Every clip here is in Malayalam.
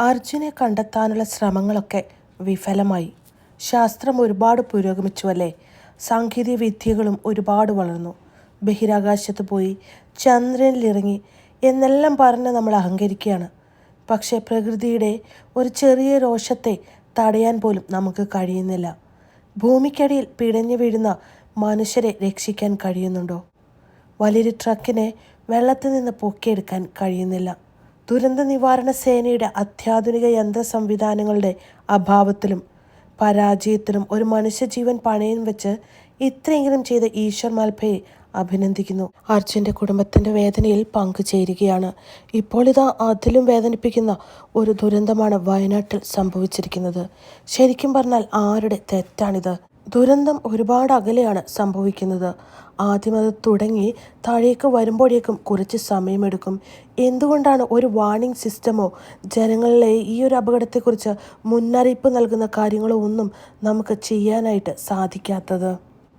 അർജുനെ കണ്ടെത്താനുള്ള ശ്രമങ്ങളൊക്കെ വിഫലമായി. ശാസ്ത്രം ഒരുപാട് പുരോഗമിച്ചുവല്ലേ? സാങ്കേതിക വിദ്യകളും ഒരുപാട് വളർന്നു. ബഹിരാകാശത്ത് പോയി ചന്ദ്രനിലിറങ്ങി എന്നെല്ലാം പറഞ്ഞ് നമ്മൾ അഹങ്കരിക്കുകയാണ്. പക്ഷേ പ്രകൃതിയുടെ ഒരു ചെറിയ രോഷത്തെ തടയാൻ പോലും നമുക്ക് കഴിയുന്നില്ല. ഭൂമിക്കടിയിൽ പിടഞ്ഞു വീഴുന്ന മനുഷ്യരെ രക്ഷിക്കാൻ കഴിയുന്നുണ്ടോ? വലിയൊരു ട്രക്കിനെ വെള്ളത്തിൽ നിന്ന് പൊക്കിയെടുക്കാൻ കഴിയുന്നില്ല. ദുരന്ത നിവാരണ സേനയുടെ അത്യാധുനിക യന്ത്ര സംവിധാനങ്ങളുടെ അഭാവത്തിലും പരാജയത്തിലും ഒരു മനുഷ്യജീവൻ പണയം വെച്ച് ഇത്രയെങ്കിലും ചെയ്ത ഈശ്വർ മാൽഭയെ അഭിനന്ദിക്കുന്നു. അർജുന്റെ കുടുംബത്തിന്റെ വേദനയിൽ പങ്കുചേരുകയാണ് ഇപ്പോൾ ഇതാ അതിലും വേദനിപ്പിക്കുന്ന ഒരു ദുരന്തമാണ് വയനാട്ടിൽ സംഭവിച്ചിരിക്കുന്നത്. ശരിക്കും പറഞ്ഞാൽ ആരുടെ തെറ്റാണിത്? ദുരന്തം ഒരുപാട് അകലെയാണ് സംഭവിക്കുന്നത്. ആദ്യം അത് തുടങ്ങി താഴേക്ക് വരുമ്പോഴേക്കും കുറച്ച് സമയമെടുക്കും. എന്തുകൊണ്ടാണ് ഒരു വാർണിംഗ് സിസ്റ്റമോ ജനങ്ങളിലെ ഈ ഒരു അപകടത്തെക്കുറിച്ച് മുന്നറിയിപ്പ് നൽകുന്ന കാര്യങ്ങളോ ഒന്നും നമുക്ക് ചെയ്യാനായിട്ട് സാധിക്കാത്തത്?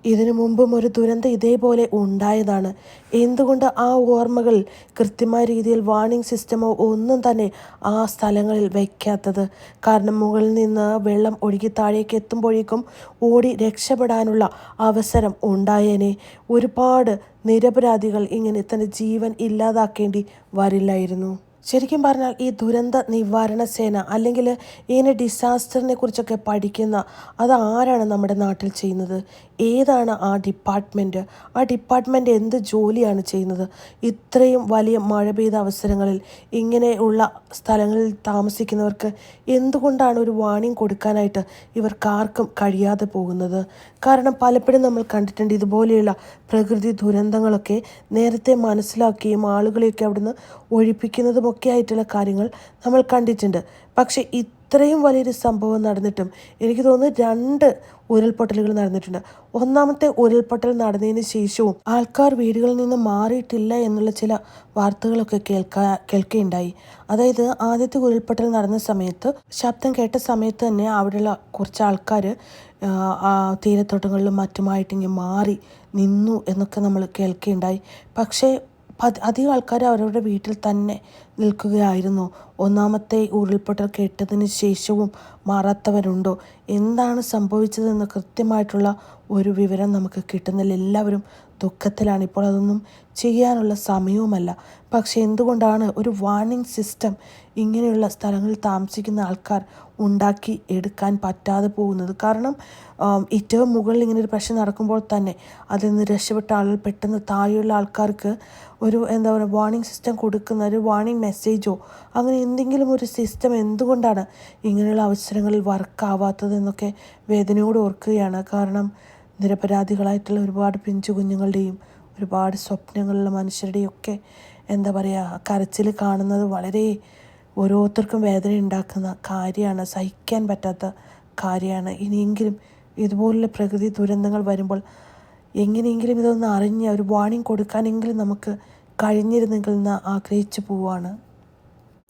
ഇതിനു മുമ്പും ഒരു ദുരന്തം ഇതേപോലെ ഉണ്ടായതാണ്. എന്തുകൊണ്ട് ആ ഓർമ്മകൾ കൃത്യമായ രീതിയിൽ വാർണിംഗ് സിസ്റ്റമോ ഒന്നും തന്നെ ആ സ്ഥലങ്ങളിൽ വയ്ക്കാത്തത് കാരണം മുകളിൽ നിന്ന് വെള്ളം ഒഴുകി താഴേക്ക് എത്തുമ്പോഴേക്കും ഓടി രക്ഷപ്പെടാനുള്ള അവസരം ഉണ്ടായേനെ. ഒരുപാട് നിരപരാധികൾ ഇങ്ങനെ തന്റെ ജീവൻ ഇല്ലാതാക്കേണ്ടി വരില്ലായിരുന്നു. ശരിക്കും പറഞ്ഞാൽ ഈ ദുരന്ത നിവാരണ സേന അല്ലെങ്കിൽ ഇങ്ങനെ ഡിസാസ്റ്ററിനെ കുറിച്ചൊക്കെ പഠിക്കുന്ന അത് ആരാണ് നമ്മുടെ നാട്ടിൽ ചെയ്യുന്നത്? ഏതാണ് ആ ഡിപ്പാർട്ട്മെന്റ് ആ ഡിപ്പാർട്ട്മെന്റ് എന്ത് ജോലിയാണ് ചെയ്യുന്നത്? ഇത്രയും വലിയ മഴ പെയ്ത അവസരങ്ങളിൽ ഇങ്ങനെയുള്ള സ്ഥലങ്ങളിൽ താമസിക്കുന്നവർക്ക് എന്തുകൊണ്ടാണ് ഒരു വാണിംഗ് കൊടുക്കാനായിട്ട് ഇവർക്കാർക്കും കഴിയാതെ പോകുന്നത്? കാരണം പലപ്പോഴും നമ്മൾ കണ്ടിട്ടുണ്ട് ഇതുപോലെയുള്ള പ്രകൃതി ദുരന്തങ്ങളൊക്കെ നേരത്തെ മനസ്സിലാക്കുകയും ആളുകളെയൊക്കെ അവിടുന്ന് ഒഴിപ്പിക്കുന്നതും ഒക്കെ ആയിട്ടുള്ള കാര്യങ്ങൾ നമ്മൾ കണ്ടിട്ടുണ്ട്. പക്ഷേ ഇത്രയും വലിയൊരു സംഭവം നടന്നിട്ടും എനിക്ക് തോന്നുന്നു രണ്ട് ഉരുൾപൊട്ടലുകൾ നടന്നിട്ടുണ്ട്. ഒന്നാമത്തെ ഉരുൾപൊട്ടൽ നടന്നതിന് ശേഷവും ആൾക്കാർ വീടുകളിൽ നിന്ന് മാറിയിട്ടില്ല എന്നുള്ള ചില വാർത്തകളൊക്കെ കേൾക്കാ കേൾക്കുകയുണ്ടായി അതായത് ആദ്യത്തെ ഉരുൾപൊട്ടൽ നടന്ന സമയത്ത് ശബ്ദം കേട്ട സമയത്ത് തന്നെ അവിടെയുള്ള കുറച്ച് ആൾക്കാർ തീരത്തോട്ടങ്ങളിലും മറ്റുമായിട്ടിങ്ങനെ മാറി നിന്നു എന്നൊക്കെ നമ്മൾ കേൾക്കുകയുണ്ടായി പക്ഷേ അധികം ആൾക്കാർ അവരവരുടെ വീട്ടിൽ തന്നെ നിൽക്കുകയായിരുന്നു. ഒന്നാമത്തെ ഉരുൾപൊട്ടൽ കേട്ടതിന് ശേഷവും മാറാത്തവരുണ്ടോ? എന്താണ് സംഭവിച്ചതെന്ന് കൃത്യമായിട്ടുള്ള ഒരു വിവരം നമുക്ക് കിട്ടുന്നില്ല. എല്ലാവരും ദുഃഖത്തിലാണ്. ഇപ്പോൾ അതൊന്നും ചെയ്യാനുള്ള സമയവുമല്ല. പക്ഷെ എന്തുകൊണ്ടാണ് ഒരു വാർണിംഗ് സിസ്റ്റം ഇങ്ങനെയുള്ള സ്ഥലങ്ങളിൽ താമസിക്കുന്ന ആൾക്കാർ ഉണ്ടാക്കി എടുക്കാൻ പറ്റാതെ പോകുന്നത്? കാരണം ഏറ്റവും മുകളിൽ ഇങ്ങനെ ഒരു പ്രശ്നം നടക്കുമ്പോൾ തന്നെ അതിൽ നിന്ന് രക്ഷപ്പെട്ട ആളുകൾ പെട്ടെന്ന് താഴെയുള്ള ആൾക്കാർക്ക് ഒരു എന്താ പറയുക വാർണിംഗ് സിസ്റ്റം കൊടുക്കുന്ന ഒരു വാർണിംഗ് മെസ്സേജോ അങ്ങനെ എന്തെങ്കിലും ഒരു സിസ്റ്റം എന്തുകൊണ്ടാണ് ഇങ്ങനെയുള്ള അവസരങ്ങളിൽ വർക്കാവാത്തതെന്നൊക്കെ വേദനയോട് ഓർക്കുകയാണ്. കാരണം നിരപരാധികളായിട്ടുള്ള ഒരുപാട് പിഞ്ചു കുഞ്ഞുങ്ങളുടെയും ഒരുപാട് സ്വപ്നങ്ങളുള്ള മനുഷ്യരുടെയും ഒക്കെ എന്താ പറയുക കരച്ചിൽ കാണുന്നത് വളരെ ഓരോരുത്തർക്കും വേദന ഉണ്ടാക്കുന്ന കാര്യമാണ്. സഹിക്കാൻ പറ്റാത്ത കാര്യമാണ്. ഇനിയെങ്കിലും ഇതുപോലുള്ള പ്രകൃതി ദുരന്തങ്ങൾ വരുമ്പോൾ എങ്ങനെയെങ്കിലും ഇതൊന്ന് അറിഞ്ഞ് ഒരു വാണിംഗ് കൊടുക്കാനെങ്കിലും നമുക്ക് കഴിഞ്ഞിരുന്നെങ്കിൽ എന്ന് ആഗ്രഹിച്ചു പോവാണ്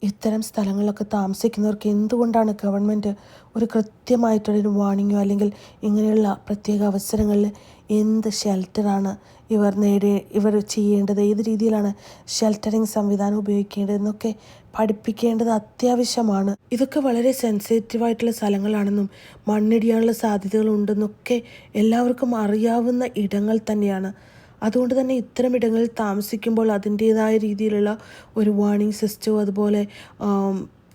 ഇത്തരം സ്ഥലങ്ങളിലൊക്കെ താമസിക്കുന്നവർക്ക് എന്തുകൊണ്ടാണ് ഗവൺമെന്റ് ഒരു കൃത്യമായിട്ടുള്ളൊരു വാണിങ്ങോ അല്ലെങ്കിൽ ഇങ്ങനെയുള്ള പ്രത്യേക അവസരങ്ങളിൽ എന്ത് ഷെൽട്ടറാണ് ഇവർ നേടി ഇവർ ചെയ്യേണ്ടത്? ഏത് രീതിയിലാണ് ഷെൽട്ടറിങ് സംവിധാനം ഉപയോഗിക്കേണ്ടത്? എന്നൊക്കെ പഠിപ്പിക്കേണ്ടത് അത്യാവശ്യമാണ്. ഇതൊക്കെ വളരെ സെൻസിറ്റീവായിട്ടുള്ള സ്ഥലങ്ങളാണെന്നും മണ്ണിടിയാനുള്ള സാധ്യതകളുണ്ടെന്നൊക്കെ എല്ലാവർക്കും അറിയാവുന്ന ഇടങ്ങൾ തന്നെയാണ്. അതുകൊണ്ട് തന്നെ ഇത്തരം ഇടങ്ങളിൽ താമസിക്കുമ്പോൾ അതിന്റേതായ രീതിയിലുള്ള ഒരു വാണിംഗ് സിസ്റ്റവും അതുപോലെ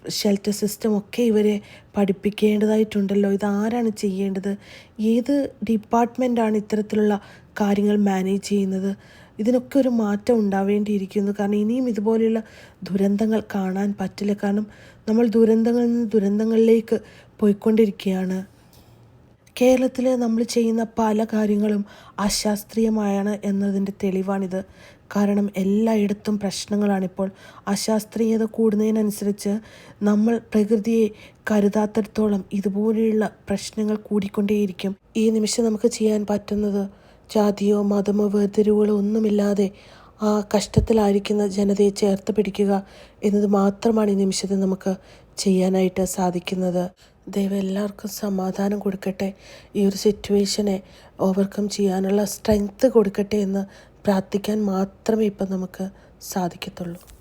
ഷെൽട്ടർ സിസ്റ്റം ഒക്കെ ഇവരെ പഠിപ്പിക്കേണ്ടതായിട്ടുണ്ടല്ലോ. ഇതാരാണ് ചെയ്യേണ്ടത്? ഏത് ഡിപ്പാർട്ട്മെന്റാണ് ഇത്തരത്തിലുള്ള കാര്യങ്ങൾ മാനേജ് ചെയ്യുന്നത്? ഇതിനൊക്കെ ഒരു മാറ്റം ഉണ്ടാവേണ്ടിയിരിക്കുന്നു. കാരണം ഇനിയും ഇതുപോലെയുള്ള ദുരന്തങ്ങൾ കാണാൻ പറ്റില്ല. കാരണം നമ്മൾ ദുരന്തങ്ങളിൽ നിന്ന് ദുരന്തങ്ങളിലേക്ക് പോയിക്കൊണ്ടിരിക്കുകയാണ്. കേരളത്തിൽ നമ്മൾ ചെയ്യുന്ന പല കാര്യങ്ങളും അശാസ്ത്രീയമായാണ് എന്നതിന്റെ തെളിവാണിത്. കാരണം എല്ലായിടത്തും പ്രശ്നങ്ങളാണിപ്പോൾ. അശാസ്ത്രീയത കൂടുന്നതിനനുസരിച്ച് നമ്മൾ പ്രകൃതിയെ കരുതാത്തിടത്തോളം ഇതുപോലെയുള്ള പ്രശ്നങ്ങൾ കൂടിക്കൊണ്ടേയിരിക്കും. ഈ നിമിഷം നമുക്ക് ചെയ്യാൻ പറ്റുന്നത് ജാതിയോ മതമോ വേർതിരിവുകളോ ഒന്നുമില്ലാതെ ആ കഷ്ടത്തിലായിരിക്കുന്ന ജനതയെ ചേർത്ത് പിടിക്കുക എന്നത് മാത്രമാണ് ഈ നിമിഷത്തിൽ നമുക്ക് ചെയ്യാനായിട്ട് സാധിക്കുന്നത്. ദൈവം എല്ലാവർക്കും സമാധാനം കൊടുക്കട്ടെ. ഈ ഒരു സിറ്റുവേഷനെ ഓവർകം ചെയ്യാനുള്ള സ്ട്രെങ്ത്ത് കൊടുക്കട്ടെ എന്ന് പ്രാർത്ഥിക്കാൻ മാത്രമേ ഇപ്പം നമുക്ക് സാധിക്കത്തുള്ളൂ.